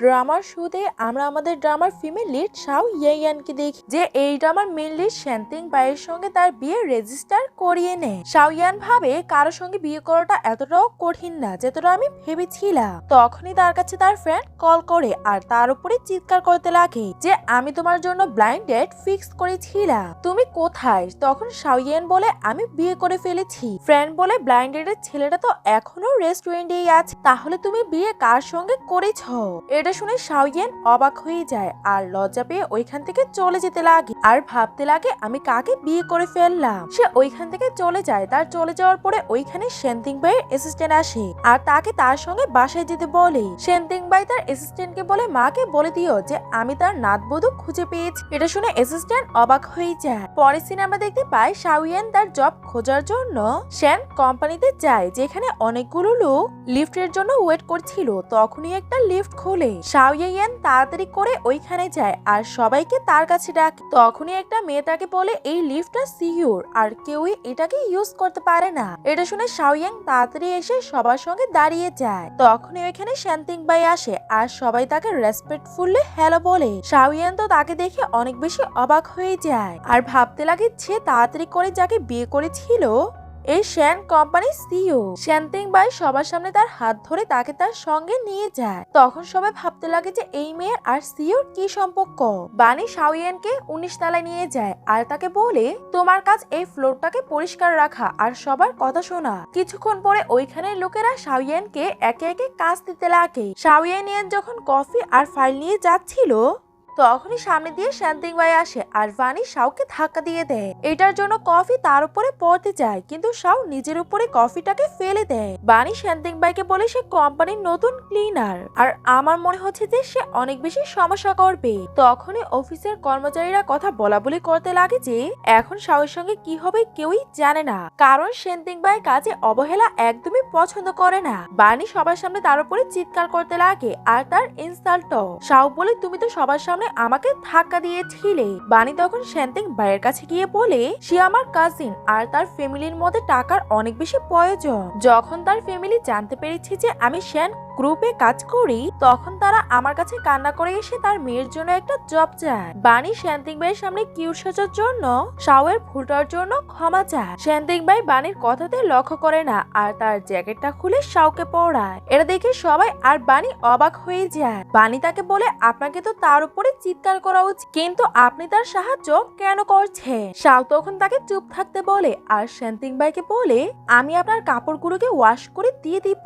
ড্রামার শুতে আমরা আমাদের ড্রামার ফিমেল লিড শাও ইয়াইয়ানকে দেখি, যে এই ড্রামার মেন লিড শ্যান্তিং বাইয়ের সঙ্গে তার বিয়ে রেজিস্টার করিয়ে নেয়। শাওয়ান ভাবে কারোর সঙ্গে বিয়ে করাটা এতটাও কঠিন না যতটা আমি ভেবেছিলাম। তখনই তার কাছে তার ফ্রেন্ড কল করে আর তার উপরে চিৎকার করতে লাগে, যে আমি তোমার জন্য ব্লাইন্ড ডেট ফিক্স করেছিলাম। তুমি কোথায়? তখন শাওয়ান বলে, আমি বিয়ে করে ফেলেছি। ফ্রেন্ড বলে ব্লাইন্ড ডেটের ছেলেটা তো এখনও রেস্টুরেন্টেই আছে, তাহলে তুমি বিয়ে কার সঙ্গে করেছ? এটা শুনে শাওয়েন অবাক হয়ে যায় আর লজ্জা পেয়ে ওইখান থেকে চলে যেতে লাগে। আর ভাবতে লাগে, আমি কাকে বিয়ে করে ফেললাম? সে ওইখান থেকে চলে যায়, তার চলে যাওয়ার পরে ওইখানে সেন্তিং ভাইয়ের অ্যাসিস্ট্যান্ট আসে। আর তাকে তার সঙ্গে বাসায় যেতে বলে। সেন্তিং ভাই তার অ্যাসিস্ট্যান্টকে বলে, মাকে বলে দিও যে আমি তার নাতবধূ খুঁজে পেয়েছি। এটা শুনে অ্যাসিস্ট্যান্ট অবাক হয়ে যায়। পরের সিনে আমরা দেখতে পাই শাওয়েন তার জব খোঁজার জন্য শ্যান কোম্পানিতে যায়, যেখানে অনেকগুলো লোক লিফটের জন্য ওয়েট করছিল। তখনই একটা লিফট খোলে। শাওয়ান তাড়াতাড়ি করে ওইখানে যায় আর সবাইকে তার কাছে ডাকে। তখনই একটা মেয়ে তাকে বলে, এই লিফটটা সিকিউর, আর কেউই এটাকে ইউজ করতে পারে না। এটা শুনে শাওয়াং তাড়াতাড়ি এসে সবার সঙ্গে দাঁড়িয়ে যায়। তখনই ওইখানে শান্তিং বাই আসে আর সবাই তাকে রেসপেক্টফুল্লি হ্যালো বলে। শাওয়ান তো তাকে দেখে অনেক বেশি অবাক হয়ে যায়। আর ভাবতে লাগে, সে তাড়াতাড়ি করে যাকে বিয়ে করেছিল এই শ্যান কোম্পানির সিও শ্যান্তিং বাই সবার সামনে তার হাত ধরে তাকে তার সঙ্গে নিয়ে যায়। তখন সবাই ভাবতে লাগে যে এই মেয়ের আর সিওর কি সম্পর্ক? বানি শাওয়ানকে উনিশ তলায় নিয়ে যায় আর তাকে বলে, তোমার কাজ এই ফ্লোরটাকে পরিষ্কার রাখা আর সবার কথা শোনা। কিছুক্ষণ পরে ওইখানের লোকেরা শাওয়ানকে একে একে কাজ দিতে লাগে। শাওয়ানিয়ান যখন কফি আর ফাইল নিয়ে যাচ্ছিল তখনই সামনে দিয়ে শান্তিং বাই আসে আর ভানি শাওকে ধাক্কা দিয়ে দেয়। এটার জন্য কফি তার উপরে পড়তে যায়, কিন্তু শাও নিজের উপরে কফিটাকে ফেলে দেয়। বানি শান্তিং বাইকে বলে সে কোম্পানির নতুন ক্লিনার আর আমার মনে হচ্ছে যে সে অনেক বেশি সমস্যা করবে। তখনই অফিসের কর্মচারীরা কথা বলা বলি করতে লাগে যে, এখন শাওয়ের সঙ্গে কি হবে কেউই জানে না। কারণ সেন্তিং বাই কাজে অবহেলা একদমই পছন্দ করে না। বানি সবার সামনে তার উপরে চিৎকার করতে লাগে আর তার ইনসাল্ট শাও বলে, তুমি তো সবার সামনে আমাকে ধাক্কা দিয়েছিলে। বানি তখন শ্যান্তিং ভাইয়ের কাছে গিয়ে বলে, সে আমার কাজিন আর তার ফ্যামিলির মধ্যে টাকার অনেক বেশি প্রয়োজন। যখন তার ফ্যামিলি জানতে পেরেছে যে আমি শ্যান গ্রুপে কাজ করি, তখন তারা আমার কাছে কান্না করে এসে তার মেয়ের জন্য একটা জব চায়। বাণী শ্যান্তিং ভাইয়ের সামনে কিউট সাজার জন্য, শাওয়ের ভুলটার জন্য ক্ষমা চায়। শ্যান্তিং ভাই বানির কথাতে লক্ষ্য করে না, আর তার জ্যাকেটটা খুলে শাওকে পড়ায় এটা দেখে সবাই আর বাণী অবাক হয়ে যায়। বাণী তাকে বলে, আপনাকে তো তার উপরে চিৎকার করা উচিত, কিন্তু আপনি তার সাহায্য কেন করছে শাও তখন তাকে চুপ থাকতে বলে, আর শ্যান্তিং ভাইকে বলে, আমি আপনার কাপড়গুলোকে ওয়াশ করে দিয়ে দিব।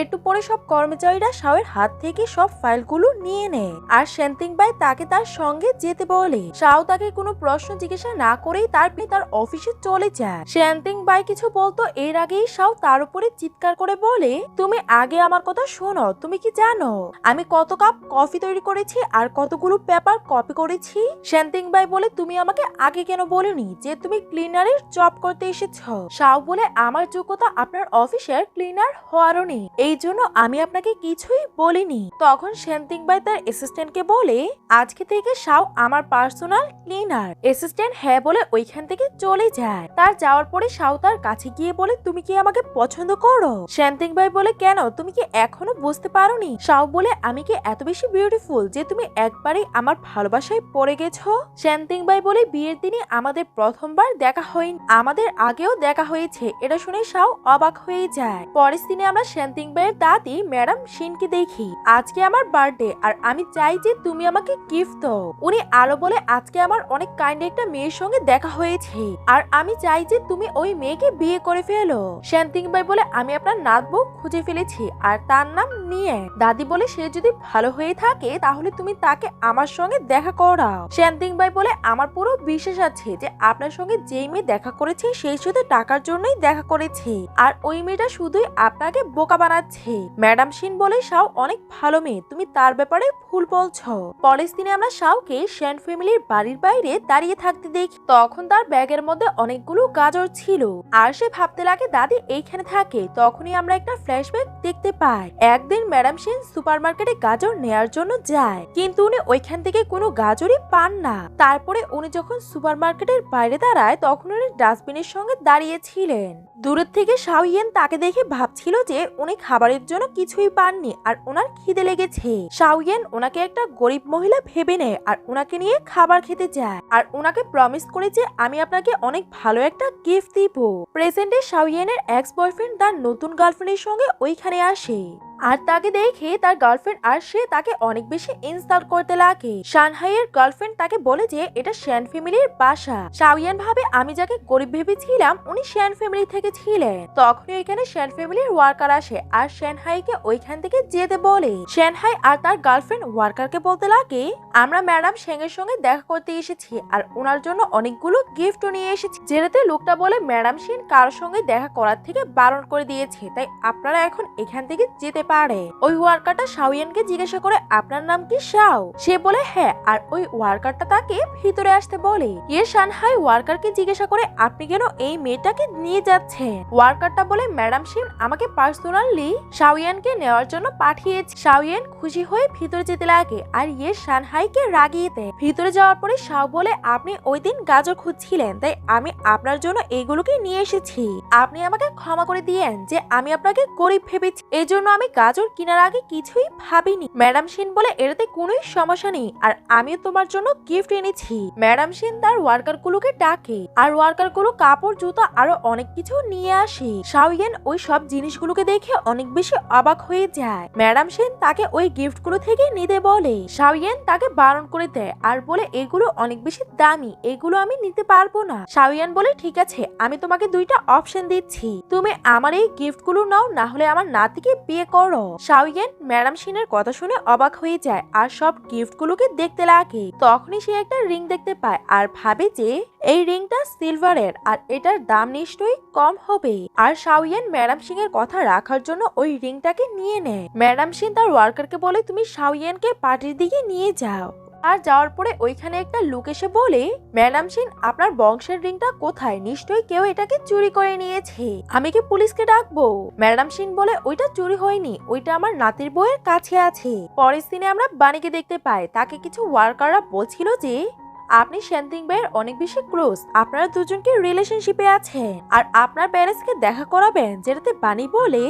একটু পরে সব কর্মচারীরা শাওয়ের হাত থেকে সব ফাইলগুলো নিয়ে নেয়। আর শ্যান্তিং ভাই তাকে তার সঙ্গে যেতে বলে। শাও তাকে কোনো প্রশ্ন জিজ্ঞাসা না করেই তার তার অফিসে চলে যায়। শ্যান্তিং ভাই কিছু বলতো এর আগেই শাও তার উপরে চিৎকার করে বলে, তুমি আগে আমার কথা শোনো, তুমি কি জানো? আমি কত কাপ কফি তৈরি করেছি আর কতগুলো পেপার কপি করেছি? শ্যান্তিং ভাই বলে, তুমি আমাকে আগে কেন বলেনি যে তুমি ক্লিনারের জব করতে এসেছ? শাও বলে, আমার যোগ্যতা আপনার অফিসের ক্লিনার হওয়ারও নেই। এই জন্য আমি আপনাকে কিছুই বলিনি। তখন শ্যান্তিং ভাই তার অ্যাসিস্ট্যান্টকে বলে, আজকে থেকে শাও আমার পার্সোনাল ক্লিনার অ্যাসিস্ট্যান্ট হ্যাঁ বলে ওইখান থেকে চলে যায়। তার যাওয়ার পরে শাও তার কাছে গিয়ে বলে, তুমি কি আমাকে পছন্দ করো? শ্যান্তিং ভাই বলে, কেন? তুমি কি এখনও বুঝতে পারোনি? শাও বলে, আমি কি এত বেশি বিউটিফুল যে তুমি একবারে আমার ভালোবাসায় পড়ে গেছো? শ্যান্তিং ভাই বলে, বিয়ের দিনে আমাদের প্রথমবার দেখা হয়নি। আমাদের আগেও দেখা হয়েছে। এটা শুনে সাও অবাক হয়ে যায়। পরের দিনে আমরা শ্যান্তিং ভাইয়ের দাদি, ম্যাডাম শিনকে দেখি। আজকে আমার বার্থডে, আর আমি চাই যে তুমি আমাকে গিফট দাও। উনি আলো বলে, আজকে আমার অনেক কাইন্ড একটা মেয়ের সঙ্গে দেখা হয়েছে। আর আমি চাই যে তুমি ওই মেয়েকে বিয়ে করে ফেলো। শ্যান্তিং ভাই বলে, আমি আপনার নাতবউ খুঁজে ফেলেছি, আর তার নাম নিয়ে। দাদি বলে, সে যদি ভালো হয়ে থাকে, তাহলে তুমি তাকে আমার সঙ্গে দেখা করাও। শ্যান্তিং ভাই বলে, আমার পুরো বিশ্বাস আছে যে আপনার সঙ্গে যেই মেয়ে দেখা করেছে, সেই শুধু টাকার জন্যই দেখা করেছে। আর ওই মেয়েটা শুধুই আপনাকে বোকা বানাচ্ছে। ম্যাডাম সিন বলে শাও অনেক ভালো মেয়ে। তুমি তার ব্যাপারে ভুল বলছো। পরের দিনে আমরা শাওকে শ্যান ফ্যামিলির বাড়ির বাইরে দাঁড়িয়ে থাকতে দেখি। তখন তার ব্যাগের মধ্যে অনেকগুলো গাজর ছিল। আর সে ভাবতে লাগে দাদি এইখানে থাকে। তখনই আমরা একটা ফ্ল্যাশব্যাক দেখতে পাই। একদিন ম্যাডাম সেন সুপার মার্কেটে গাজর নেয়ার জন্য যায়। কিন্তু উনি ওইখান থেকে কোনো গাজরই পান না। তারপরে উনি যখন সুপার মার্কেটের বাইরে দাঁড়ায়, তখন উনি ডাস্টবিনের সঙ্গে দাঁড়িয়েছিলেন দূরের থেকে শাওইয়েন তাকে দেখে ভাবছিল যে উনি খাবারের জন্য কিছুই পাননি আর ওনার খিদে লেগেছে। শাওইয়েন ওনাকে একটা গরিব মহিলা ভেবে নেয় আর ওনাকে নিয়ে খাবার খেতে যায়। আর ওনাকে প্রমিস করে যে আমি আপনাকে অনেক ভালো একটা গিফট দিব। প্রেজেন্টে শাওইয়েনের এক্স বয়ফ্রেন্ড তার নতুন গার্লফ্রেন্ডের সঙ্গে ওইখানে আসে। আর তাকে দেখে তার গার্লফ্রেন্ড আর সে তাকে অনেক বেশি ইনসাল্ট করতে লাগে। শানহাইয়ের গার্লফ্রেন্ড তাকে বলে যে, এটা শ্যান ফ্যামিলির বাসা। শাওয়ান ভাবে আমি যাকে গরিব ভেবেছিলাম, উনি শ্যান ফ্যামিলি থেকে ছিলেন। তখনই এখানে শ্যান ফ্যামিলির ওয়ার্কার আসে আর শ্যানহাইকে ওইখান থেকে যেতে বলে। শ্যানহাই আর তার গার্লফ্রেন্ড ওয়ার্কারকে বলতে লাগে, আমরা ম্যাডাম সেংয়ের সঙ্গে দেখা করতে এসেছি আর ওনার জন্য অনেকগুলো গিফটও নিয়ে এসেছি। যেটাতে লোকটা বলে ম্যাডাম সেন কারোর সঙ্গে দেখা করার থেকে বারণ করে দিয়েছে। তাই আপনারা এখন এখান থেকে যেতে পারে। ওই ওয়ার্কারটা শাওয়ানকে জিজ্ঞাসা করে, আপনার নাম কি? শাও সে বলে হ্যাঁ। আর ওই ওয়ার্কারটা তাকে ভিতরে আসতে বলে। ইয়ে শানহাই ওয়ার্কারকে জিজ্ঞাসা করে, আপনি কেন এই মেয়েটাকে নিয়ে যাচ্ছেন? ওয়ার্কারটা বলে, ম্যাডাম সিন আমাকে পার্সোনালি শাওয়ানকে নেওয়ার জন্য পাঠিয়েছে। শাওয়ান খুশি হয়ে ভিতরে যেতে লাগে, আর ইয়ে শানহাইকে রাগিয়ে দেয়। ভিতরে যাওয়ার পরে শাও বলে, আপনি ওই দিন গাজর খুঁজছিলেন, তাই আমি আপনার জন্য এইগুলোকে নিয়ে এসেছি। আপনি আমাকে ক্ষমা করে দিয়েন যে আমি আপনাকে গরিব ভেবেছি। এই জন্য আমি গাজর কেনার আগে কিছুই ভাবিনি। ম্যাডাম সেন বলে, এটাতে কোনোই সমস্যা নেই, আর আমিও তোমার জন্য গিফট এনেছি। ম্যাডাম সেন তার ওয়ার্কার গুলোকে ডাকে, আর ওয়ার্কারগুলো কাপড়, জুতো, আরও অনেক কিছু নিয়ে আসে। শাওয়েন ওই সব জিনিসগুলোকে দেখে অনেক বেশি অবাক হয়ে যায়। ম্যাডাম সেন তাকে ওই গিফটগুলো থেকে নিতে বলে। শাওয়েন তাকে বারণ করে দেয়, আর বলে, এগুলো অনেক বেশি দামি, এগুলো আমি নিতে পারব না। শাওয়ান বলে, ঠিক আছে, আমি তোমাকে দুইটা অপশন দিচ্ছি। তুমি আমার এই গিফটগুলো নাও, না হলে আমার নাতিকে বিয়ে করো শাওয়ান ম্যাডাম সিনের কথা শুনে অবাক হয়ে যায় আর সব গিফট গুলোকে দেখতে লাগে। তখনই সে একটা রিং দেখতে পায় আর ভাবে যে এই রিংটা সিলভারের আর এটার দাম নিশ্চয়ই কম হবে। আর শাওয়েন ম্যাডাম সিং এর কথা রাখার জন্য ওই রিংটাকে নিয়ে নেয়। ম্যাডাম সিং তার ওয়ার্কারকে বলে, তুমি শাওয়েনকে পার্টির দিকে নিয়ে যাও। আর যাওয়ার পরে ওইখানে একটা লোক এসে বলে, ম্যাডাম সিন, আপনার বংশের রিংটা কোথায়? নিশ্চয়ই কেউ এটাকে চুরি করে নিয়েছে। আমি কি পুলিশকে ডাকবো? ম্যাডাম সিন বলে, ওইটা চুরি হয়নি। ওইটা আমার নাতির বইয়ের কাছে আছে। পরের দিনে আমরা বাণীকে দেখতে পাই। তাকে কিছু ওয়ার্কাররা বলছিল যে আপনি শ্যান্তিং ভাইয়ের অনেক বেশি ক্লোজ আপনারা দুজনকে রিলেশনশিপে আছেন। আর আপনার প্যারেন্টসকে দেখা করাবেন, যেটাতে বাণী বলে,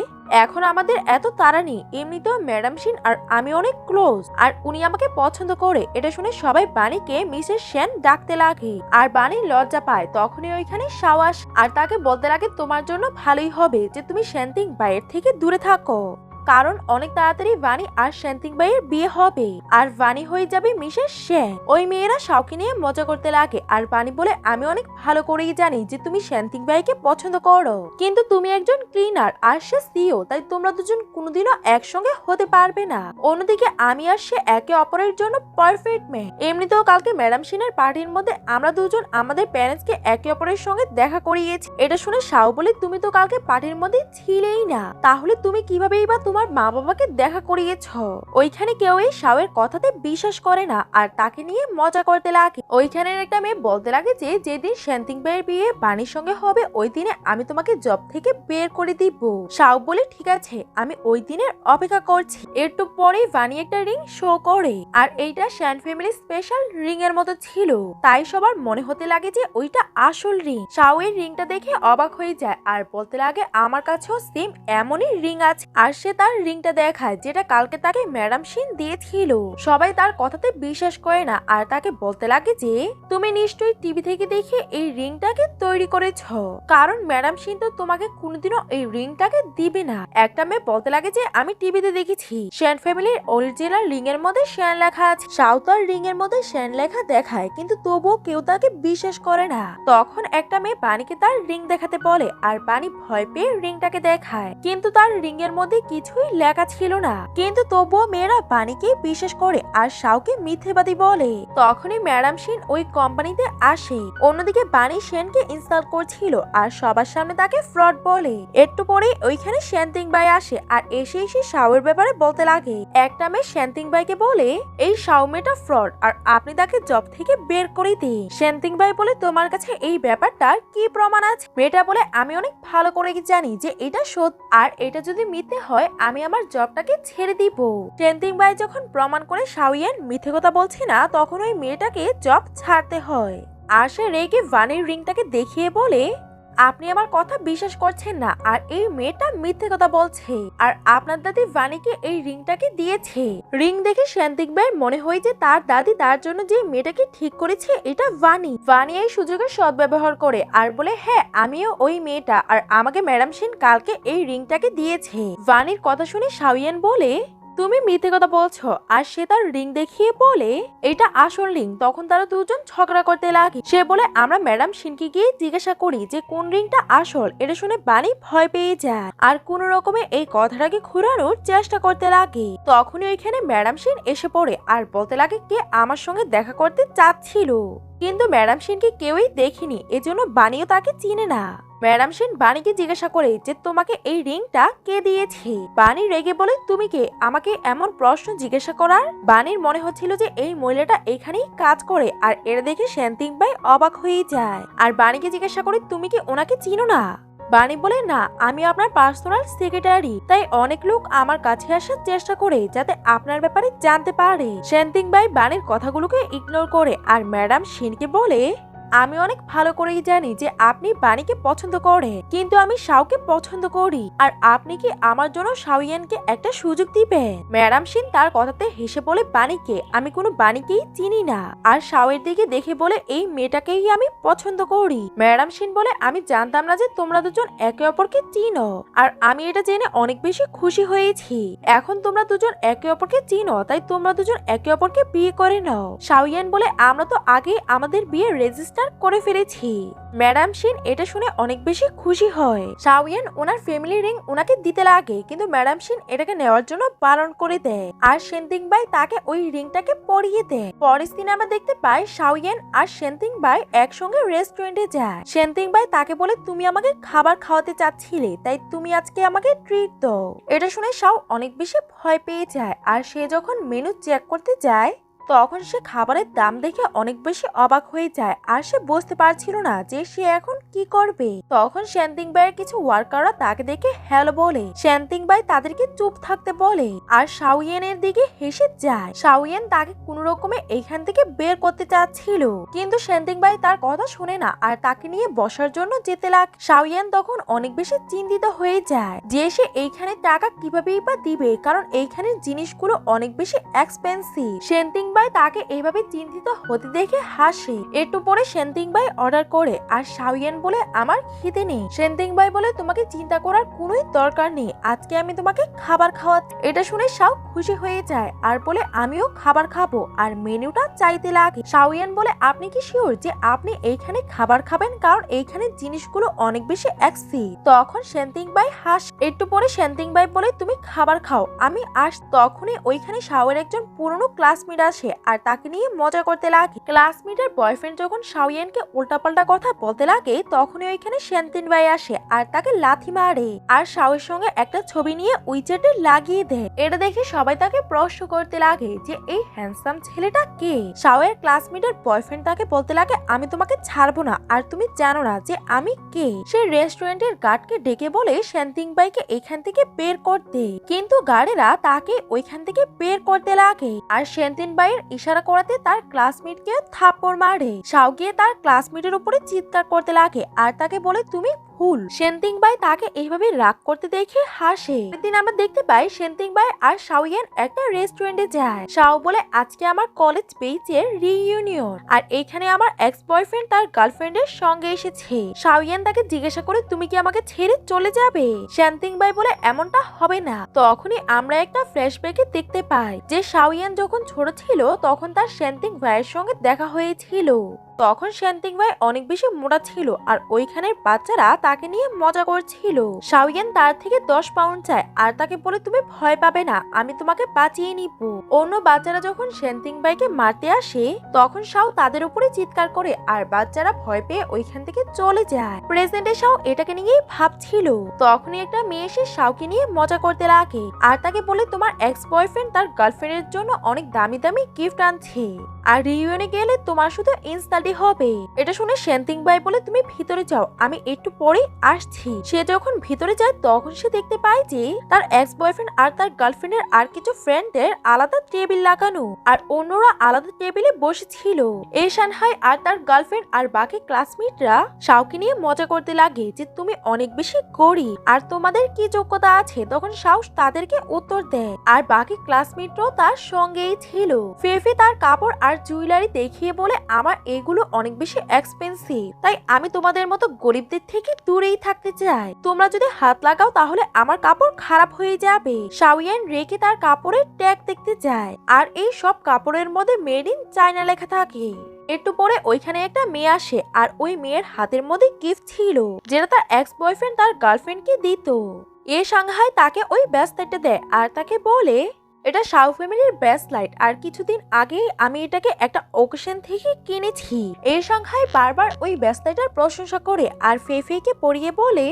এখন আমাদের এত তাড়া নেই। এমনিতেও ম্যাডাম সিন আর আমি অনেক ক্লোজ আর উনি আমাকে পছন্দ করে। এটা শুনে সবাই বাণীকে মিসেস সেন ডাকতে লাগে। আর বাণী লজ্জা পায়। তখনই ওইখানে সাওয়াস আর তাকে বলতে লাগে, তোমার জন্য ভালোই হবে যে তুমি শ্যান্তিং বাইয়ের থেকে দূরে থাকো। কারণ অনেক তাড়াতাড়ি বাণী আর শান্তিং ভাইয়ের বিয়ে হবে। আর বাণী হয়ে যাবে মিসেস সেন ওই মেয়েরা শাওকে নিয়ে মজা করতে লাগে। আর বাণী বলে, আমি অনেক ভালো করেই জানি যে তুমি শান্তিং ভাইকে পছন্দ করো। কিন্তু তুমি একজন ক্লিনার আর সে সিও তাই তোমরা দুজন কোনোদিনও একসঙ্গে হতে পারবে না। অন্যদিকে আমি আর সে একে অপরের জন্য পারফেক্ট মেয়ে এমনিতেও কালকে ম্যাডাম সিনের পার্টির মধ্যে আমরা দুজন আমাদের প্যারেন্টসকে একে অপরের সঙ্গে দেখা করিয়েছি। এটা শুনে শাও বলে, তুমি তো কালকে পার্টির মধ্যে ছিলেই না। তাহলে তুমি কিভাবেই বা তোমার মা বাবাকে দেখা করিয়েছ। ওইখানে কেউ এই শাওয়ের কথাতে বিশ্বাস করে না, আর তাকে নিয়ে মজা করতে লাগে। ওইখানের একটা মেয়ে বলতে লাগে যে, যেদিন শান্তিং ভাইয়ের বিয়ে বাণীর সঙ্গে হবে ওই দিনে আমি তোমাকে জব থেকে বের করে দিব। শাও বলে, ঠিক আছে, আমি ওই দিনের অপেক্ষা করছি। একটু পরেই বাণী একটা রিং শো করে। আর এইটা শ্যান ফ্যামিলি স্পেশাল রিং এর মতো ছিল। তাই সবার মনে হতে লাগে যে, ওইটা আসল রিং শাও এর রিংটা দেখে অবাক হয়ে যায়, আর বলতে লাগে, আমার কাছেও সেম এমনই রিং আছে। আর সে তার রিংটা দেখায়, যেটা কালকে তাকে ম্যাডাম সিন দিয়েছিল। সবাই তার কথাতে বিশ্বাস করে না, আর তাকে বলতে লাগে যে, তুমি নিশ্চয়ই টিভি থেকে দেখে এই রিংটাকে তৈরি করেছ। কারণ ম্যাডাম সিন তো তোমাকে কোনোদিনও এই রিংটাকে দিবে না। একটা মেয়ে বলতে লাগে যে, আমি টিভিতে দেখেছি। শ্যান ফ্যামিলির অরিজিনাল রিং এর মধ্যে শ্যান লেখা আছে। সাউতার রিং এর মধ্যে শ্যান লেখা দেখায়, কিন্তু তবুও কেউ তাকে বিশ্বাস করে না। তখন একটা মেয়ে বাণীকে তার রিং দেখাতে বলে, আর বাণী ভয় পেয়ে রিংটাকে দেখায়। কিন্তু তার রিং এর মধ্যে কিছুই কিছুই লেখা ছিল না। কিন্তু তবুও মেয়েরা বাণীকে বিশ্বাস করে আর শাওকে মিথ্যেবাদী বলে। তখনই ম্যাডাম সেন ওই কোম্পানিতে আসে। অন্যদিকে বাণী সেনকে ইনস্টল করছিল আর সবার সামনে তাকে ফ্রড বলে। একটু পরে ওইখানে শ্যান্তিং বাই আসে আর এসে এসে শাওয়ের ব্যাপারে বলতে লাগে। একটা মেয়ে শ্যান্তিং বাইকে বলে, এই শাও মেয়েটা ফ্রড আর আপনি তাকে জব থেকে বের করে দিন। শ্যান্তিং বাই বলে, তোমার কাছে এই ব্যাপারটার কি প্রমাণ আছে? মেয়েটা বলে, আমি অনেক ভালো করে জানি যে এটা সত্য আর এটা যদি মিথ্যে হয় আমি আমার জবটাকে ছেড়ে দিব। ট্রেন্টিং বাই যখন প্রমাণ করে শাওয়ান মিথ্যে কথা বলছে না, তখন ওই মেয়েটাকে জব ছাড়তে হয়। আর সে রেগে ভানির রিংটাকে দেখিয়ে বলে আপনি আমার কথা বিশ্বাস করছেন না, আর এই মেয়েটা মিথ্যে কথা বলছে। আর আপনার দাদি ভানিকে এই রিংটাকে দিয়েছে। রিং দেখে শান্তিক ভাইয়ের মনে হয় যে তার দাদি তার জন্য যে মেয়েটাকে ঠিক করেছে, এটা ভানি। ভানি এই সুযোগের সদ্ব্যবহার করে আর বলে হ্যাঁ আমিও ওই মেয়েটা, আর আমাকে ম্যাডাম সেন কালকে এই রিংটাকে দিয়েছে। ভানির কথা শুনে শাওয়ান বলে তুমি মিথ্যে কথা বলছো, আর সে তার রিং দেখিয়ে বলে, এটা আসল রিং। তখন তারা দুজন ঝগড়া করতে লাগে। সে বলে, আমরা ম্যাডাম সিনকে গিয়ে জিজ্ঞাসা করি যে কোন রিংটা আসল, এটা শুনে বাণী ভয় পেয়ে যায়। আর কোন রকমে এই কথাটাকে ঘুরানোর চেষ্টা করতে লাগে। তখনই ওইখানে ম্যাডাম সিন এসে পড়ে, আর বলতে লাগে কে আমার সঙ্গে দেখা করতে চাচ্ছিল। কিন্তু ম্যাডাম সেনকে কেউই দেখিনি, এজন্য বাণীও তাকে চিনে না। ম্যাডাম সেন বাণীকে জিজ্ঞাসা করে যে, তোমাকে এই রিংটা কে দিয়েছে? বাণী রেগে বলে, তুমি কে? আমাকে এমন প্রশ্ন জিজ্ঞাসা করার? বাণীর মনে হচ্ছিল যে, এই মহিলাটা এখানেই কাজ করে আর এর দেখে শ্যান্তিং ভাই অবাক হয়ে যায়। আর বাণীকে জিজ্ঞাসা করে, তুমি কি ওনাকে চিনো না? বাণী বলে, না, আমি আপনার পার্সোনাল সেক্রেটারি। তাই অনেক লোক আমার কাছে আসার চেষ্টা করে যাতে আপনার ব্যাপারে জানতে পারে। শ্যান্তিং বাই বাণীর কথাগুলোকে ইগনোর করে, আর ম্যাডাম সেনকে বলে আমি অনেক ভালো করেই জানি যে আপনি বাণীকে পছন্দ করে কিন্তু আমি শাওকে পছন্দ করি। আর আপনি কি আমার জন্য শাওয়ানকে একটা সুযোগ দিবেন? ম্যাডাম সিন তার কথাতে হেসে বলে, বাণীকে, আমি কোনো বাণীকেই চিনি না। আর শাওয়ের দিকে দেখে বলে, এই মেয়েটাকেই আমি পছন্দ করি। ম্যাডাম সিন বলে, আমি জানতাম না যে তোমরা দুজন একে অপরকে চিনো। আর আমি এটা জেনে অনেক বেশি খুশি হয়েছি। এখন তোমরা দুজন একে অপরকে চিনো, তাই তোমরা দুজন একে অপরকে বিয়ে করে নাও। শাওয়ান বলে, আমরা তো আগে আমাদের বিয়ে রেজিস্টার করে ফেলেছি। ম্যাডাম সিন এটা শুনে অনেক বেশি খুশি হয়। শাওয়ান ওনার ফ্যামিলি রিং ওনাকে দিতে লাগে, কিন্তু ম্যাডাম সিন এটাকে নেওয়ার জন্য বারণ করে দেয়। আর সেন্তিং বাই তাকে ওই রিংটাকে পরিয়ে দেয়। পরের দিন আমরা দেখতে পাই শাওয়ান আর সেন্তিং বাই একসঙ্গে রেস্টুরেন্টে যায়। সেন্তিং বাই তাকে বলে, তুমি আমাকে খাবার খাওয়াতে চাচ্ছিলে, তাই তুমি আজকে আমাকে ট্রিট দাও। এটা শুনে শাও অনেক বেশি ভয় পেয়ে যায়। আর সে যখন মেনু চেক করতে যায় তখন সে খাবারের দাম দেখে অনেক বেশি অবাক হয়ে যায় আর সে বুঝতে পারছিল না যে সে এখন কি করবে। তখন শ্যান্তিং বাইয়ের কিছু ওয়ার্কাররা তাকে দেখে হ্যালো বলে। শ্যান্তিং বাই তাদেরকে চুপ থাকতে বলে আর শাওয়েনের দিকে হেসে যায়। শাওয়েন তাকে কোনো রকমে এইখান থেকে বের করতে চাচ্ছিল। কিন্তু শ্যান্তিং বাই তার কথা শুনে না আর তাকে নিয়ে বসার জন্য যেতে লাগ শাওয়েন তখন অনেক বেশি চিন্তিত হয়ে যায় যে সে এইখানে টাকা কিভাবেই বা দিবে, কারণ এইখানের জিনিসগুলো অনেক বেশি এক্সপেন্সিভ সেন্টিং বাই তাকে এইভাবে চিন্তিত হতে দেখে হাসে। একটু পরে সেন্টিং বাই অর্ডার করে, আর শাওয়ান বলে আমার খিদে নেই। সেন্টিং বাই বলে, তোমাকে চিন্তা করার কোনোই দরকার নেই। আজকে আমি তোমাকে খাবার খাওয়াচ্ছি এটা শুনে সাউ খুশি হয়ে যায় আর বলে, আমিও খাবার খাব। আর মেনুটা চাইতে লাগে। শাওয়ান বলে, আপনি কি শিওর যে আপনি এইখানে খাবার খাবেন? কারণ এইখানে জিনিসগুলো অনেক বেশি এক্সি তখন সেন্টিং বাই হাস, একটু পরে সেন্টিং বাই বলে, তুমি খাবার খাও। আমি আস তখনই ওইখানে শাওয়ের একজন পুরনো ক্লাসমেট আসে। আর তাকে নিয়ে মজা করতে লাগে। ক্লাসমেটের বয়ফ্রেন্ড যখন শাওয়ানকে উল্টাপাল্টা কথা বলতে লাগে, তখনই ওইখানে সেন্তিন বাই আসে আর তাকে লাথি মারে আর শাওয়ের সঙ্গে একটা ছবি নিয়ে উইচেটে লাগিয়ে দেয়। এটা দেখে সবাই তাকে প্রশ্ন করতে লাগে যে, এই হ্যান্ডসাম ছেলেটা কে? শাওয়ের ক্লাসমেটের বয়ফ্রেন্ড তাকে বলতে লাগে, আমি তোমাকে ছাড়বো না আর তুমি জানো না যে আমি কে? সে রেস্টুরেন্টের গার্ডকে ডেকে বলে শান্তিং বাইকে এখান থেকে বের করতে। কিন্তু গার্ডেরা তাকে ওইখান থেকে বের করতে লাগে আর শ্যান্তিন শান্তিন বাইয়ের ইশারা করাতে তার ক্লাসমেটকে থাপ্পড় মারে। গিয়ে তার ক্লাসমেটের উপরে চিৎকার করতে লাগে, আর তাকে বলে, তুমি ভুল সেন্তিং বাই তাকে এইভাবে রাগ করতে দেখে হাসে। একদিন আমরা দেখতে পাই সেন্তিং বাই আর শাওয়ান একটা রেস্টুরেন্টে যায়। শাও বলে, আজকে আমার কলেজ বেইচের রিইউনিয়ন আর এখানে আমার এক্স বয়ফ্রেন্ড তার গার্লফ্রেন্ডের সঙ্গে এসেছে। শাওয়ান তাকে জিজ্ঞাসা করে, তুমি কি আমাকে ছেড়ে চলে যাবে? শান্তিং বাই বলে, এমনটা হবে না। তখনই আমরা একটা ফ্ল্যাশব্যাকে দেখতে পাই যে শাওয়ান যখন ছোট ছিল, তখন তার শান্তিং ভাইয়ের সঙ্গে দেখা হয়েছিল। তখন শ্যান্তিং ভাই অনেক বেশি মোটা ছিল আর ওইখানের বাচ্চারা তাকে নিয়ে মজা করছিল। শাওয়ান তার থেকে দশ পাউন্ড চায় আর তাকে বলে, তুমি ভয় পাবে না, আমি তোমাকে বাঁচিয়ে নিব। অন্য বাচ্চারা যখন শ্যান্তিং ভাইকে মারতে আসে, তখন শাও তাদের উপরে চিৎকার করে আর বাচ্চারা ভয় পেয়ে ওইখান থেকে চলে যায়। প্রেজেন্টে শাও এটাকে নিয়েই ভাবছিল। তখনই একটা মেয়ে এসে শাওকে নিয়ে মজা করতে লাগে আর তাকে বলে, তোমার এক্স বয়ফ্রেন্ড তার গার্লফ্রেন্ডের জন্য অনেক দামি দামি গিফট আনছে। আর রিউনে গেলে তোমার শুধু ইনস্টালটি হবে। এটা শুনে শ্যান্তিং বাই বলে, তুমি ভিতরে যাও, আমি একটু পরে আসছি। সে যখন ভিতরে যায়, তখন সে দেখতে পায় যে, তার এক্স বয়ফ্রেন্ড আর তার গার্লফ্রেন্ডের আর কিছু ফ্রেন্ডের আলাদা টেবিল লাগানো, আর অন্যরা আলাদা টেবিলে বসেছিল। এই সানহাই আর তার গার্লফ্রেন্ড আর বাকি ক্লাসমেটরা শাওকে নিয়ে মজা করতে লাগে যে, তুমি অনেক বেশি গরিব, আর তোমাদের কি যোগ্যতা আছে? তখন সাউস তাদেরকে উত্তর দেয়, আর বাকি ক্লাসমেটরাও তার সঙ্গেই ছিল। ফেফে তার কাপড় আর জুয়েলারি দেখিয়ে বলে, আমার এগুলো অনেক বেশি এক্সপেন্সিভ তাই আমি তোমাদের মতো গরিবদের থেকে দূরেই থাকতে চাই। তোমরা যদি হাত লাগাও তাহলে আমার কাপড় খারাপ হয়ে যাবে। শাওয়ান রেখে তার কাপড়ের ট্যাগ দেখতে যায়। আর এই সব কাপড়ের মধ্যে মেড ইন চায়না লেখা থাকে। একটু পরে ওইখানে একটা মেয়ে আসে আর ওই মেয়ের হাতের মধ্যে গিফট ছিল, যেটা তার এক্স বয়ফ্রেন্ড তার গার্লফ্রেন্ডকে দিত। এ সাংহাই তাকে ওই ব্যাসলাইটটা দেয় আর তাকে বলে এটা শাও ফ্যামিলির ব্যাসলাইট আর কিছুদিন আগে আমি এটাকে একটা অকেশন থেকে কিনেছি। এই সংখ্যায় বারবার ওই ব্রেসলাইটার প্রশংসা করে আর ফেফেকে পরিয়ে বলে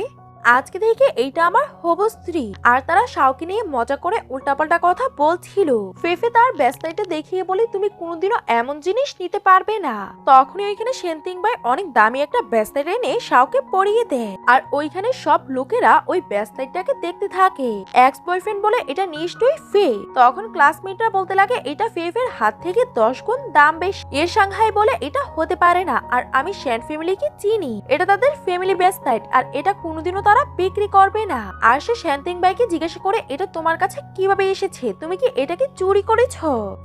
আজকে থেকে এইটা আমার হবু স্ত্রী। আর তারা শাওকে নিয়ে মজা করে উল্টাপাল্টা কথা বলছিল। ফেফে তার ব্যস্তাইটা দেখিয়ে বলে, তুমি কোনোদিনও এমন জিনিস নিতে পারবে না। তখনই ওইখানে সেন্তিং বাই অনেক দামি একটা ব্যস্তাইট এনে শাওকে পরিয়ে দেয়। আর ওইখানে সব লোকেরা ওই ব্যস্তাইটটাকে দেখতে থাকে। এক্স বয়ফ্রেন্ড বলে, এটা নিশ্চয়ই ফে তখন ক্লাসমেটরা বলতে লাগে, এটা ফেফের হাত থেকে দশ গুণ দাম বেশি। এর সাংহাই বলে, এটা হতে পারে না। আর আমি শ্যান ফ্যামিলিকে চিনি। এটা তাদের ফ্যামিলি ব্যাস্তাইট আর এটা কোনোদিনও তারা বিক্রি করবে না। আর সে শ্যান্তিং বাইকে জিজ্ঞাসা করে, এটা তোমার কাছে কীভাবে এসেছে? তুমি কি এটাকে চুরি করেছ?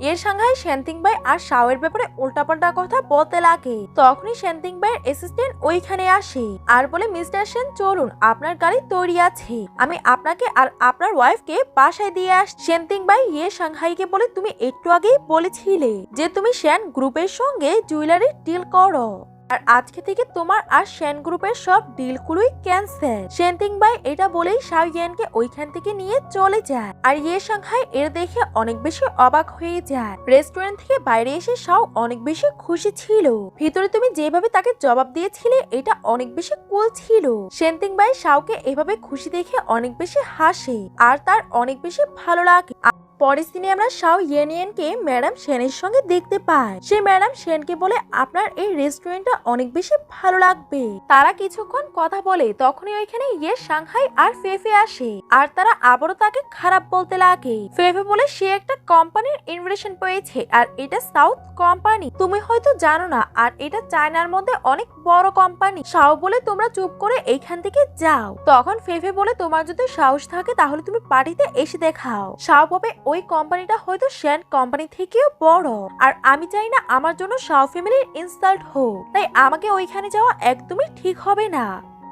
এর সাংহাই শ্যান্তিং বাই আর শাওয়ের ব্যাপারে উল্টাপাল্টা কথা বলতে লাগে। তখনই শ্যান্তিং বাইয়ের অ্যাসিস্ট্যান্ট ওইখানে আসে আর বলে, মিস্টার সেন, চলুন, আপনার গাড়ি তৈরি আছে। আমি আপনাকে আর আপনার ওয়াইফকে বাসায় দিয়ে আস শ্যান্তিং বাই ইয়ে সাংহাইকে বলে, তুমি একটু আগেই বলেছিলে যে তুমি শ্যান গ্রুপের সঙ্গে জুয়েলারি ডিল করো। আর আজকে থেকে তোমার আর শ্যান গ্রুপের সব ডিলগুলোই ক্যান্সেল সেন্টিং বাই এটা বলেই শাও ইয়ানকে ওইখান থেকে নিয়ে চলে যায়। আর ইয়ে সাংহাই এর দেখে অনেক বেশি অবাক হয়ে যায়। রেস্টুরেন্ট থেকে বাইরে এসে শাও অনেক বেশি খুশি ছিল। ভিতরে তুমি যেভাবে তাকে জবাব দিয়েছিলে, এটা অনেক বেশি কুল ছিল। সেন্টিং বাই শাওকে এভাবে খুশি দেখে অনেক বেশি হাসে। আর তার অনেক বেশি ভালো লাগে। পরের দিনে আমরা শাও ইয়েনিয়ানকে ম্যাডাম সেনের সঙ্গে দেখতে পাই। সে ম্যাডাম সেনকে বলে, আপনার এই রেস্টুরেন্টটা অনেক বেশি ভালো লাগবে। তারা কিছুক্ষণ কথা বলে, তখনই ওইখানে ইয়ে সাংহাই আর ফেফে আসে। আর তারা আবারও তাকে খারাপ বলতে লাগে। ফেফে বলে, সে একটা কোম্পানির ইনভিটেশন পেয়েছে, আর এটা সাউথ কোম্পানি। তুমি হয়তো জানো না, আর এটা চায়নার মধ্যে অনেক বড় কোম্পানি। শাও বলে, তোমরা চুপ করে এইখান থেকে যাও। তখন ফেফে বলে, তোমার যদি সাহস থাকে, তাহলে তুমি পার্টিতে এসে দেখাও। শাও ববে ওই কোম্পানিটা হয়তো শ্যান কোম্পানি থেকেও বড়। আর আমি চাই না আমার জন্য শাও ফ্যামিলির ইনসাল্ট হোক। তাই আমাকে ওইখানে যাওয়া একদমই ঠিক হবে না।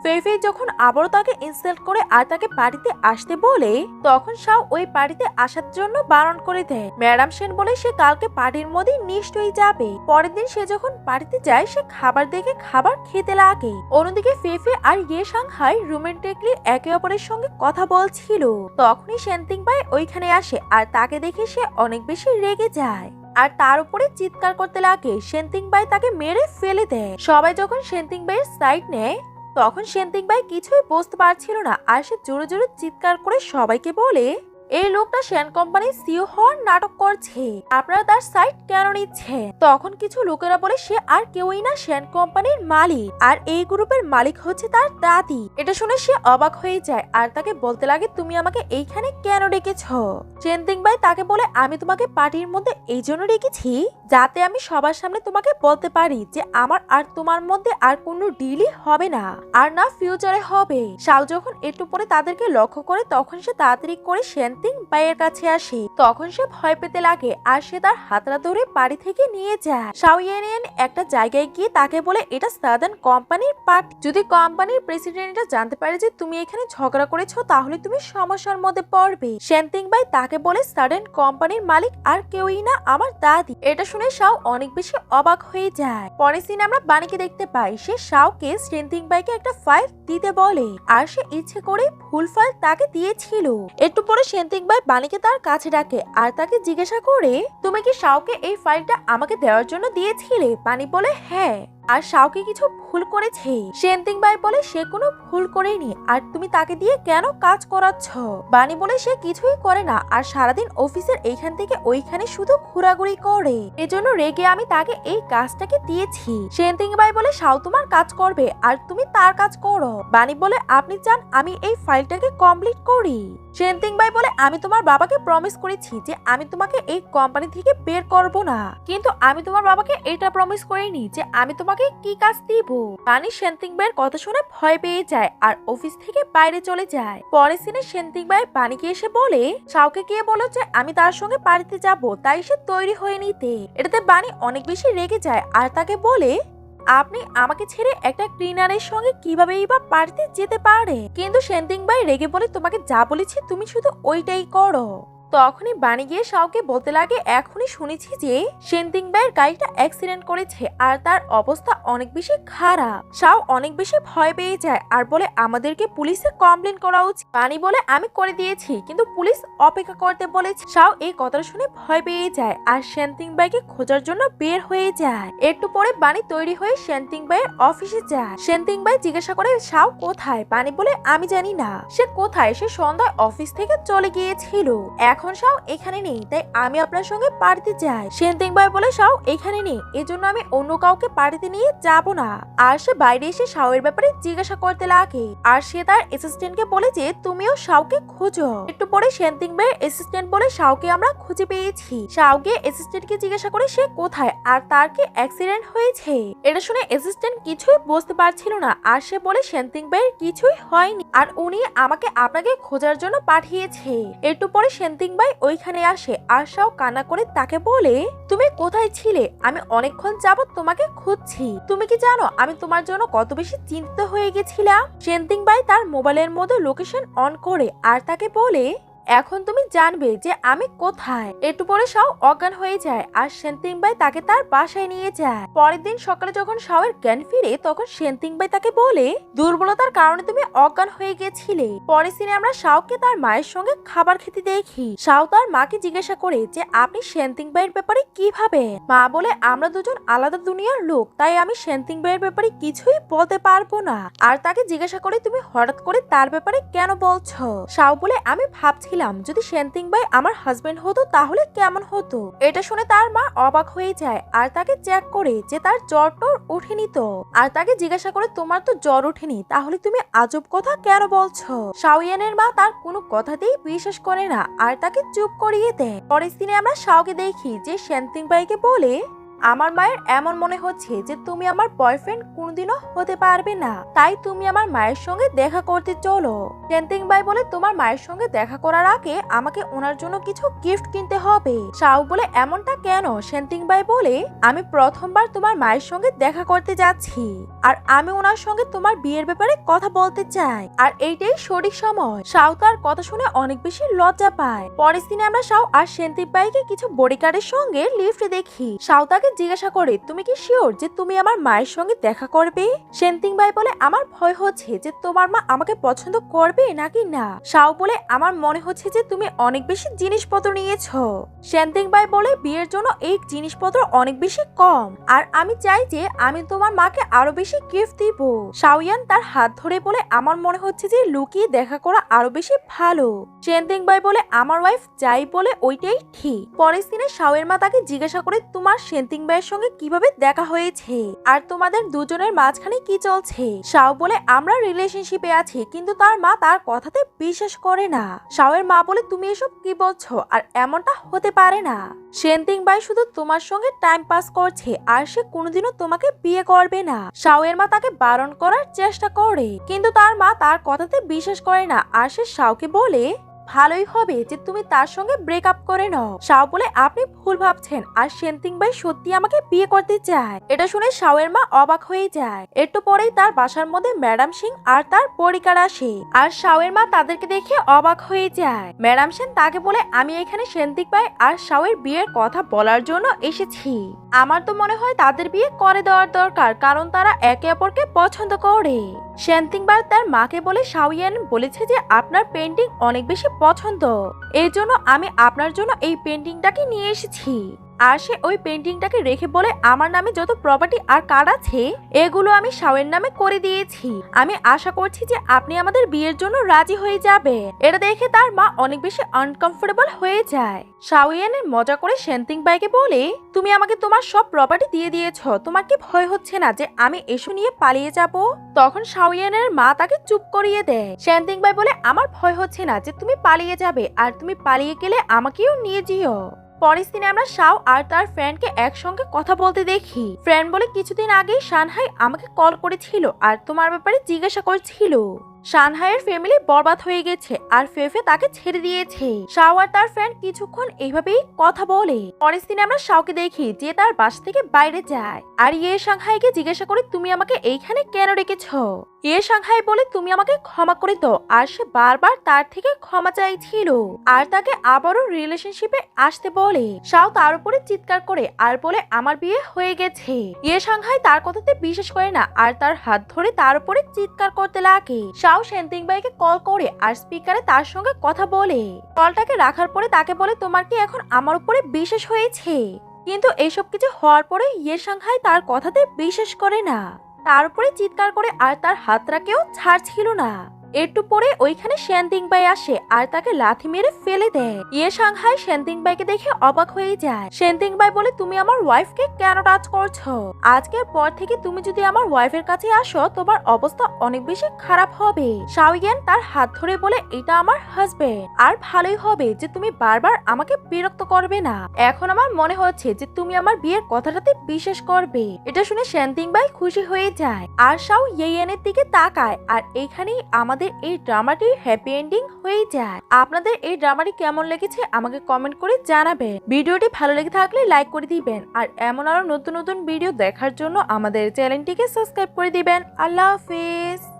ফেফে যখন আবারও তাকে ইনসাল্ট করে আর তাকে বাড়িতে আসতে বলে, তখন শাও ওই বাড়িতে আসার জন্য বারণ করে দেয়। ম্যাডাম সেন বলে সে কালকে পার্টির মধ্যে নিশ্চয়ই যাবে। পরের দিন সে যখন বাড়িতে যায়, সে খাবার দেখে খাবার খেতে লাগে। অন্যদিকে ফেফে আর ইয়ে সাংহাই রোমান্টিকলি একে অপরের সঙ্গে কথা বলছিল। তখনই সেন্তিং বাই ওইখানে আসে আর তাকে দেখে সে অনেক বেশি রেগে যায়। আর তার উপরে চিৎকার করতে লাগে। সেন্তিং বাই তাকে মেরে ফেলে দেয়। সবাই যখন সেন্তিং বাইয়ের সাইড নেয় তখন সেন্তিক ভাই কিছুই বুঝতে পারছিল না আর সে জোরে জোরে চিৎকার করে সবাইকে বলে এই লোকটা শ্যান কোম্পানির সিও হওয়ার নাটক করছে। আপনারা তার সাইট কেন নিচ্ছে তখন কিছু লোকেরা বলে সে আর কেউই না শ্যান কোম্পানির মালিক, আর এই গ্রুপের মালিক হচ্ছে তার দাদি। এটা শুনে সে অবাক হয়ে যায়, আর তাকে বলতে লাগে, তুমি আমাকে এইখানে কেন ডেকেছ? চেন্তিং ভাই তাকে বলে, আমি তোমাকে পার্টির মধ্যে এই জন্য ডেকেছি, যাতে আমি সবার সামনে তোমাকে বলতে পারি যে আমার আর তোমার মধ্যে আর কোনো ডিলই হবে না, আর না ফিউচারে হবে। শাও যখন একটু পরে তাদেরকে লক্ষ্য করে, তখন সে তাড়াতাড়ি করে সেন সেন্টিং বাইয়ের কাছে আসে। তখন সে ভয় পেতে লাগে আর সে তার হাতটা ধরে বাড়ি থেকে নিয়ে যায়। শাওয়ান একটা জায়গায় গিয়ে তাকে বলে, এটা সাদার্ন কোম্পানির পার্ট। যদি কোম্পানির প্রেসিডেন্টরা জানতে পারে যে তুমি এখানে ঝগড়া করেছ, তাহলে তুমি সমস্যার মধ্যে পড়বে। সেন্টিং বাই তাকে বলে সাডেন কোম্পানির মালিক আর কেউই না, আমার দাদি। এটা শুনে শাও অনেক বেশি অবাক হয়ে যায়। পরে সিনে আমরা বাণীকে দেখতে পাই। সে শাওকে সেন্টিং বাইকে একটা ফাইল দিতে বলে, আর সে ইচ্ছে করে ভুল ফাইল তাকে দিয়েছিল। একটু পরে সেন্টিং ভাই বাণীকে তার কাছে ডাকে আর তাকে জিজ্ঞাসা করে, তুমি কি শাওকে এই ফাইলটা আমাকে দেওয়ার জন্য দিয়েছিলে? বাণী বলে হ্যাঁ। আর শাওকে কিছু ভুল করেছে। সেন্তিং বাই বলে সে কোনো ভুল করেনি। আর তুমি তাকে দিয়ে কেন কাজ করাচ্ছ? বানি বলে সে কিছুই করে না। আর সারাদিন অফিসের এইখান থেকে ওইখানে শুধু ঘোরাঘুরি করে। এজন্য রেগে আমি তাকে এই কাজটাকে দিয়েছি। সেন্তিং বাই বলে শাও তোমার কাজ করবে আর তুমি তার কাজ করো। বানি বলে, আপনি চান আমি এই ফাইলটাকে কমপ্লিট করি? সেন্তিং বাই বলে, আমি তোমার বাবাকে প্রমিস করেছি যে আমি তোমাকে এই কোম্পানি থেকে বের করব না। কিন্তু আমি তোমার বাবাকে এটা প্রমিস করিনি যে আমি তোমাকে কি কাজ দিব? বানি সেন্তিং বাইয়ের কথা শুনে ভয় পেয়ে যায় আর অফিস থেকে বাইরে চলে যায়। পরে সিনে সেন্তিং বাই বানিকে এসে বলে সাউকে গিয়ে বলো যে আমি তার সঙ্গে বাড়িতে যাব, তাই সে তৈরি হয়ে নিতে। এটাতে বানি অনেক বেশি রেগে যায় আর তাকে বলে, আপনি আমাকে ছেড়ে একটা ক্লিনারের সঙ্গে কিভাবেই বা পার্টিতে যেতে পারে? কিন্তু সেন্টিং বাই রেগে বলে, তোমাকে যা বলেছি তুমি শুধু ওইটাই করো। তখনই বাণী গিয়ে শাওকে বলতে লাগে, এখনই শুনেছি যে সেন্টিং বাইয়ের গাড়িটা অ্যাক্সিডেন্ট করেছে আর তার অবস্থা অনেক বেশি খারাপ। শাও অনেক বেশি ভয় পেয়ে যায় আর বলে, আমাদেরকে পুলিশে কমপ্লেন করা উচিত। বাণী বলে, আমি করে দিয়েছি, কিন্তু পুলিশ অপেক্ষা করতে বলেছে। শাও এই কথাটা শুনে ভয় পেয়ে যায় আর সেন্টিং বাইকে খোঁজার জন্য বের হয়ে যায়। একটু পরে বাণী তৈরি হয়ে সেন্টিং বাইয়ের অফিসে যায়। সেন্টিং বাই জিজ্ঞাসা করে, শাও কোথায়? বাণী বলে, আমি জানি না। সে কোথায়? সে সন্ধ্যায় অফিস থেকে চলে গিয়েছিল। এখন শাও এখানে নেই, তাই আমি আপনার সঙ্গে পার্টিতে যাই। সেন্টিং বাই বলে, সাও, এখানে নেই। এজন্য আমি অন্য কাউকে পার্টিতে নিয়ে যাব না। আর সে বাইরে এসে শাওয়ের ব্যাপারে জিজ্ঞাসা করতে লাগে। আর সে তার অ্যাসিস্ট্যান্টকে বলে যে, তুমিও শাওকে খোঁজো। একটু পরে সেন্টিং বাই অ্যাসিস্ট্যান্ট বলে শাওকে আমরা খুঁজে পেয়েছি। শাওকে অ্যাসিস্ট্যান্টকে জিজ্ঞাসা করে সে কোথায় আর তার কি অ্যাক্সিডেন্ট হয়েছে? এটা শুনে অ্যাসিস্ট্যান্ট কিছুই বুঝতে পারছিল না। আর সে বলে সেন্টিং বাইয়ের কিছুই হয়নি। আর উনি আমাকে আপনাকে খোঁজার জন্য পাঠিয়েছে। একটু পরে সেন্টিং বাই ওইখানে আসে, আর সাও কান্না করে তাকে বলে, তুমি কোথায় ছিলে? আমি অনেকক্ষণ যাব তোমাকে খুঁজছি। তুমি কি জানো, আমি তোমার জন্য কত বেশি চিন্তিত হয়ে গেছিলাম? সেন্টিং বাই তার মোবাইলের মধ্যে লোকেশন অন করে আর তাকে বলে এখন তুমি জানবে যে আমি কোথায়। একটু পরে শাও অজ্ঞান হয়ে যায় আর সেন্তিং বাই তাকে তার বাসায় নিয়ে যায়। পরের দিন সকালে যখন শাওয়ের জ্ঞান ফিরে, তখন সেন্তিং বাই তাকে বলে, দুর্বলতার কারণে তুমি অজ্ঞান হয়ে গেছিলে। পরের দিনে আমরা শাওকে তার মায়ের সঙ্গে খাবার খেতে দেখি। শাও তার মাকে জিজ্ঞাসা করে যে, আপনি সেন্তিং বাইয়ের ব্যাপারে কি ভাবেন? মা বলে, আমরা দুজন আলাদা দুনিয়ার লোক, তাই আমি সেন্তিং বাইয়ের ব্যাপারে কিছুই বলতে পারব না। আর তাকে জিজ্ঞাসা করে, তুমি হঠাৎ করে তার ব্যাপারে কেন বলছো? শাও বলে, আমি ভাবছিলাম যদি সেন্তিং বাই আমার হাজবেন্ড হতো, তাহলে কেমন হতো? এটা শুনে তার মা অবাক হয়ে যায় আর তাকে চেক করে যে তার জ্বর টর ওঠেনি তো। আর তাকে জিজ্ঞাসা করে, তোমার তো জ্বর ওঠেনি, তাহলে তুমি আজব কথা কেন বলছো? শাওয়ানের মা তার কোনো কথাতেই বিশ্বাস করে না আর তাকে চুপ করিয়ে দেয়। পরের দিনে আমরা শাওকে দেখি যে সেন্তিং বাইকে বলে আমার মায়ের এমন মনে হচ্ছে যে তুমি আমার বয়ফ্রেন্ড কোনোদিনও হতে পারবে না। তাই তুমি আমার মায়ের সঙ্গে দেখা করতে চলো। সেন্তিং বাই বলে তোমার মায়ের সঙ্গে দেখা করার আগে আমাকে ওনার জন্য কিছু গিফট কিনতে হবে। শাও বলে, এমনটা কেন? সেন্তিং বাই বলে, আমি প্রথমবার তোমার মায়ের সঙ্গে দেখা করতে যাচ্ছি। আর আমি ওনার সঙ্গে তোমার বিয়ের ব্যাপারে কথা বলতে চাই। আর এইটাই সঠিক সময়। শাও তার কথা শুনে অনেক বেশি লজ্জা পায়। পরের দিনে আমরা শাও আর সেন্তিং বাইকে কিছু বডিগার্ডের সঙ্গে লিফটে দেখি। শাও তাকে জিজ্ঞাসা করে, তুমি কি শিওর যে তুমি আমার মায়ের সঙ্গে দেখা করবে? সেন্তিং বাই বলে, আমার ভয় হচ্ছে যে তোমার মা আমাকে পছন্দ করবে নাকি না? শাও বলে, আমার মনে হচ্ছে যে তুমি অনেক বেশি জিনিসপত্র নিয়েছো। সেন্তিং বাই বলে, বিয়ের জন্য এই জিনিসপত্র অনেক বেশি কম। আর আমি চাই যে আমি তোমার মাকে আরও বেশি গিফট দিব। শাওয়ান তার হাত ধরে বলে, আমার মনে হচ্ছে যে লুকিয়ে দেখা করা আরও বেশি ভালো। সেন্তিং বাই বলে, আমার ওয়াইফ যাই বলে, ওইটাই ঠিক। পরের দিনে শাওয়ের মা তাকে জিজ্ঞাসা করে, তোমার সেন্তিং বাইয়ের সঙ্গে কীভাবে দেখা হয়েছে? আর তোমাদের দুজনের মাঝখানে কি চলছে? শাও বলে, আমরা রিলেশনশিপে আছি, কিন্তু তার মা তার কথাতে বিশ্বাস করে না। শাওয়ের মা বলে, তুমি এসব কি বলছো? আর এমনটা হতে পারে না। সেন্তিং বাই শুধু তোমার সঙ্গে টাইম পাস করছে, আর সে কোনোদিনও তোমাকে বিয়ে করবে না। শাওয়ের মা তাকে বারণ করার চেষ্টা করে, কিন্তু তার মা তার কথাতে বিশ্বাস করে না, আর সে শাওকে বলে ভালোই হবে যে তুমি তার সঙ্গে ব্রেক আপ করে নাও। শাও বলে, আপনি ভুল ভাবছেন আর সেন্তিং ভাই সত্যি আমাকে বিয়ে করতে চায় এটা শুনে শাওয়ের মা অবাক হয়ে যায়। একটু পরেই তার বাসার মধ্যে ম্যাডাম সিং আর তার পরিকার আসে আর শাওয়ের মা তাদেরকে দেখে অবাক হয়ে যায়। ম্যাডাম সেন তাকে বলে, আমি এখানে সেন্তিক ভাই আর শাওয়ের বিয়ের কথা বলার জন্য এসেছি। আমার তো মনে হয় তাদের বিয়ে করে দেওয়ার দরকার, কারণ তারা একে অপরকে পছন্দ করে শ্যান্তিংবার তার মাকে বলে শাওয়ান বলেছে যে আপনার পেন্টিং অনেক বেশি পছন্দ। এই জন্য আমি আপনার জন্য এই পেন্টিংটাকে নিয়ে এসেছি। আর সে ওই পেন্টিংটাকে রেখে বলে, আমার নামে যত প্রপার্টি আর কার্ড আছে, এগুলো আমি শাওয়ের নামে করে দিয়েছি। আমি আশা করছি যে আপনি আমাদের বিয়ের জন্য রাজি হয়ে যাবে এটা দেখে তার মা অনেক বেশি আনকমফোর্টেবল হয়ে যায়। শাওয়ানের মজা করে সেন্তিং বাইকে বলে, তুমি আমাকে তোমার সব প্রপার্টি দিয়ে দিয়েছ। তোমার কি ভয় হচ্ছে না যে আমি এসু নিয়ে পালিয়ে যাব? তখন শাওয়ানের মা তাকে চুপ করিয়ে দেয়। সেন্তিং বাই বলে, আমার ভয় হচ্ছে না যে তুমি পালিয়ে যাবে। আর তুমি পালিয়ে গেলে আমাকেও নিয়ে যেও। পরের দিনে আমরা শাও আর তার ফ্রেন্ডকে একসঙ্গে কথা বলতে দেখি। ফ্রেন্ড বলে, কিছুদিন আগেই শানহাই আমাকে কল করেছিল আর তোমার ব্যাপারে জিজ্ঞাসা করছিল। শানহাইয়ের ফ্যামিলি বরবাদ হয়ে গেছে আর ফেফে তাকে ছেড়ে দিয়েছে। শাও আর তার ফ্রেন্ড কিছুক্ষণ এইভাবেই কথা বলে। পরের দিনে আমরা শাওকে দেখি যে তার বাসা থেকে বাইরে যায়। আর ইয়ে সাংহাইকে জিজ্ঞাসা করে, তুমি আমাকে এইখানে কেন রেখেছো? ইয়ে সাংহাই বলে তুমি আমাকে ক্ষমা করে দাও, আর সে বারবার তার থেকে ক্ষমা চাইছিল। আর তাকে আবারও রিলেশনশিপে আসতে বলে। শাও তার উপরে চিৎকার করে আর বলে, আমার বিয়ে হয়ে গেছে। ইয়ে সাংহাই তার কথাতে বিশ্বাস করে না, আর তার হাত ধরে তার উপরে চিৎকার করতে লাগে। শাও সেন্তিং বাইকে কল করে আর স্পিকারে তার সঙ্গে কথা বলে। কলটাকে রাখার পরে তাকে বলে, তোমার কি এখন আমার উপরে বিশ্বাস হয়েছে? কিন্তু এইসব কিছু হওয়ার পরে ইয়ে সাংহাই তার কথাতে বিশ্বাস করে না। তার উপরে চিৎকার করে আর তার হাতটাকেও ছাড়ছিল না। একটু পরে ওইখানে শ্যান্তিং বাই আসে আর তাকে লাথি মেরে ফেলে দেয়। ইয়ে সাংহাই শ্যান্তিং বাইকে দেখে অবাক হয়ে যায়। শ্যান্তিং বাই বলে, তুমি আমার ওয়াইফকে কেন টাচ করছ? আজকের পর থেকে তুমি যদি আমার ওয়াইফের কাছে আসো, তোমার অবস্থা অনেক বেশি খারাপ হবে। শাওয়ান তার হাত ধরে বলে, এটা আমার হাজবেন্ড আর ভালোই হবে যে তুমি বারবার আমাকে বিরক্ত করবে না। এখন আমার মনে হচ্ছে যে তুমি আমার বিয়ের কথাটাতে বিশ্বাস করবে এটা শুনে শ্যান্তিং বাই খুশি হয়ে যায়। আর শাও ইয়েনের দিকে তাকায়, আর এইখানেই আমাদের এই ড্রামাটি হ্যাপি এন্ডিং হয়ে যায়। আপনাদের এই ড্রামাটি কেমন লেগেছে আমাকে কমেন্ট করে জানাবেন। ভিডিওটি ভালো লেগে থাকলে লাইক করে দিবেন। আর এমন আরও নতুন নতুন ভিডিও দেখার জন্য আমাদের চ্যানেলটিকে সাবস্ক্রাইব করে দিবেন। আল্লাহ হাফিজ।